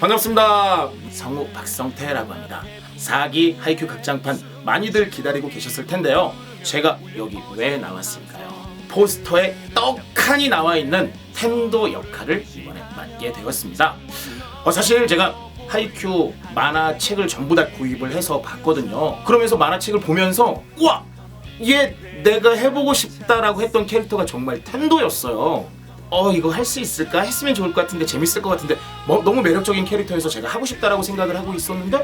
반갑습니다. 성우 박성태라고 합니다. 4기 하이큐 극장판 많이들 기다리고 계셨을 텐데요. 제가 여기 왜 나왔을까요? 포스터에 떡하니 나와 있는 텐도 역할을 이번에 맡게 되었습니다. 어, 사실 제가 하이큐 만화책을 전부 다 구입을 해서 봤거든요. 그러면서 만화책을 보면서 우와! 얘 내가 해보고 싶다라고 했던 캐릭터가 정말 텐도였어요. 어 이거 할 수 있을까? 했으면 좋을 것 같은데 재밌을 것 같은데 뭐, 너무 매력적인 캐릭터여서 제가 하고 싶다라고 생각을 하고 있었는데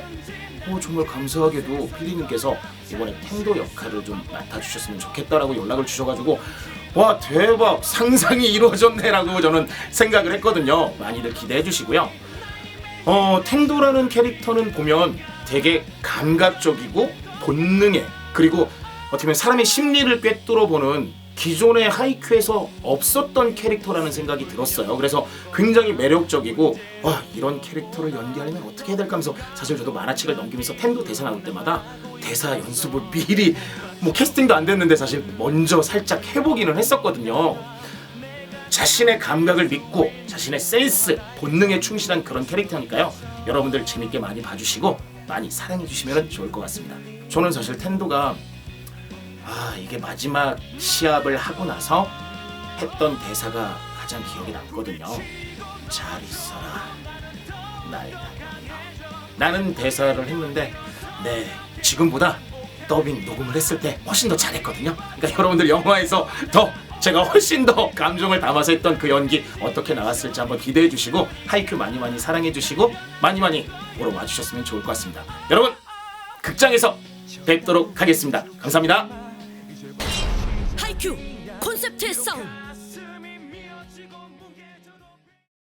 어, 정말 감사하게도 피디님께서 이번에 텐도 역할을 좀 맡아주셨으면 좋겠다라고 연락을 주셔가지고 와 대박 상상이 이루어졌네라고 저는 생각을 했거든요. 많이들 기대해 주시고요. 어, 텐도라는 캐릭터는 보면 되게 감각적이고 본능에 그리고 어떻게 보면 사람의 심리를 꿰뚫어 보는 기존의 하이큐에서 없었던 캐릭터라는 생각이 들었어요. 그래서 굉장히 매력적이고 와 이런 캐릭터를 연기하려면 어떻게 해야 될까 하면서 사실 저도 만화책을 넘기면서 텐도 대사 나올 때마다 대사 연습을 미리 뭐 캐스팅도 안 됐는데 사실 먼저 살짝 해보기는 했었거든요. 자신의 감각을 믿고 자신의 센스, 본능에 충실한 그런 캐릭터니까요. 여러분들 재밌게 많이 봐주시고 많이 사랑해 주시면 좋을 것 같습니다. 저는 사실 텐도가 아 이게 마지막 시합을 하고 나서 했던 대사가 가장 기억에 남거든요. 잘 있어라, 나의 다녀요. 나는 대사를 했는데 네 지금보다 더빙 녹음을 했을 때 훨씬 더 잘했거든요. 그러니까 여러분들 영화에서 더 제가 훨씬 더 감정을 담아서 했던 그 연기 어떻게 나왔을지 한번 기대해 주시고 하이큐 많이 많이 사랑해 주시고 많이 많이 보러 와주셨으면 좋을 것 같습니다. 여러분 극장에서 뵙도록 하겠습니다. 감사합니다. 하이큐. 콘셉트의 싸움